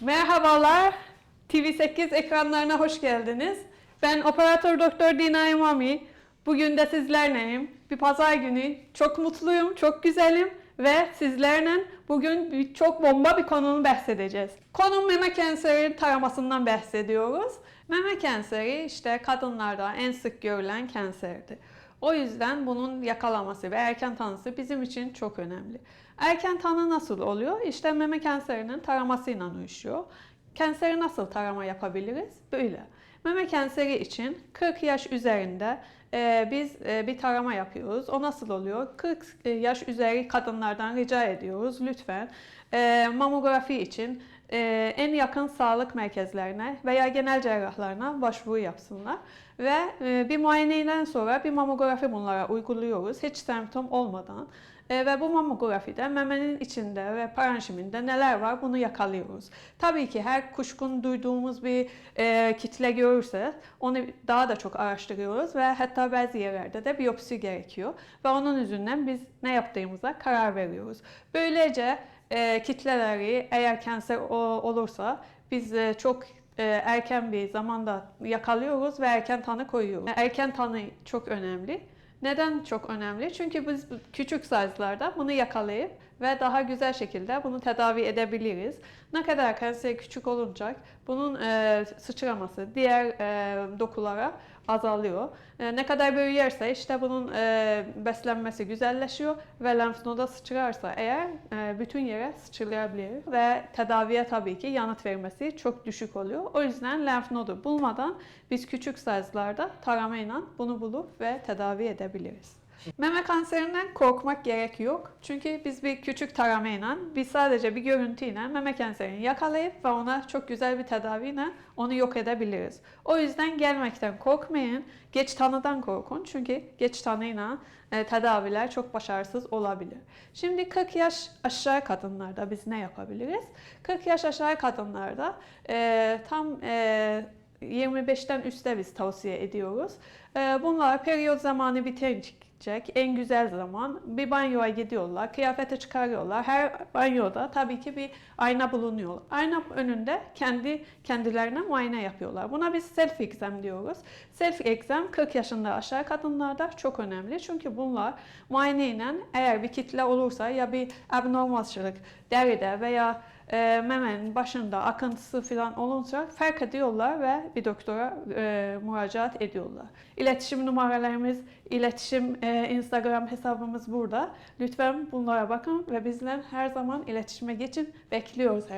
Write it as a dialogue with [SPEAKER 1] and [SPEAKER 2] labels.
[SPEAKER 1] Merhabalar, TV8 ekranlarına hoş geldiniz. Ben operatör doktor Dina İmami. Bugün de sizlerleyim. Bir pazar günü. Çok mutluyum, çok güzelim ve sizlerle bugün bir, çok bomba bir konunun bahsedeceğiz. Konum meme kanseri taramasından bahsediyoruz. Meme kanseri işte kadınlarda en sık görülen kanserdir. O yüzden bunun yakalaması ve erken tanısı bizim için çok önemli. Erken tanı nasıl oluyor? İşte meme kanserinin taramasıyla uyuşuyor. Kanseri nasıl tarama yapabiliriz? Böyle. Meme kanseri için 40 yaş üzerinde e, biz e, bir tarama yapıyoruz. O nasıl oluyor? 40 yaş üzeri kadınlardan rica ediyoruz lütfen e, mamografi için e, en yakın sağlık merkezlerine veya genel cerrahlarına başvuru yapsınlar. Ve e, bir muayeneden sonra bir mamografi bunlara uyguluyoruz hiç semptom olmadan. E, ve bu mamografide memenin içinde ve parenşiminde neler var bunu yakalıyoruz. Tabii ki her kuşkun duyduğumuz bir e, kitle görürse onu daha da çok araştırıyoruz ve hatta bazı yerlerde de biyopsi gerekiyor. Ve onun yüzünden biz ne yaptığımıza karar veriyoruz. Böylece e, kitleleri eğer kanser olursa biz e, çok e, erken bir zamanda yakalıyoruz ve erken tanı koyuyoruz. Erken tanı çok önemli. Neden çok önemli? Çünkü biz küçük sizlerde bunu yakalayıp ve daha güzel şekilde bunu tedavi edebiliriz. Ne kadar kanser küçük olunca bunun e, sıçraması diğer e, dokulara azalıyor. E, ne kadar büyüyerse işte bunun e, beslenmesi güzelleşiyor ve lenf noda sıçrarsa eğer e, bütün yere sıçrayabilir ve tedaviye tabii ki yanıt vermesi çok düşük oluyor. O yüzden lenf nodu bulmadan biz küçük sizlerde taramayla bunu bulup ve tedavi edebiliriz. Meme kanserinden korkmak gerek yok. Çünkü biz bir küçük taramayla, biz sadece bir görüntüyle meme kanserini yakalayıp ve ona çok güzel bir tedaviyle onu yok edebiliriz. O yüzden gelmekten korkmayın. Geç tanıdan korkun. Çünkü geç tanıyla e, tedaviler çok başarısız olabilir. Şimdi 40 yaş aşağı kadınlarda biz ne yapabiliriz? 40 yaş aşağı kadınlarda e, tam e, 25'ten üstte biz tavsiye ediyoruz. Ee, Bunlar periyot zamanı bitecek en güzel zaman. Bir banyoya gidiyorlar, kıyafeti çıkarıyorlar. Her banyoda tabii ki bir ayna bulunuyor. Ayna önünde kendi kendilerine muayene yapıyorlar. Buna biz self exam diyoruz. Self exam 40 yaşında aşağı kadınlarda çok önemli. Çünkü bunlar muayeneyle eğer bir kitle olursa ya bir abnormallık deride veya e, memenin başında akıntısı falan olunca fark ediyorlar ve bir doktora e, müracaat ediyorlar. İletişim numaralarımız, iletişim e, Instagram hesabımız burada. Lütfen bunlara bakın ve bizle her zaman iletişime geçin. Bekliyoruz her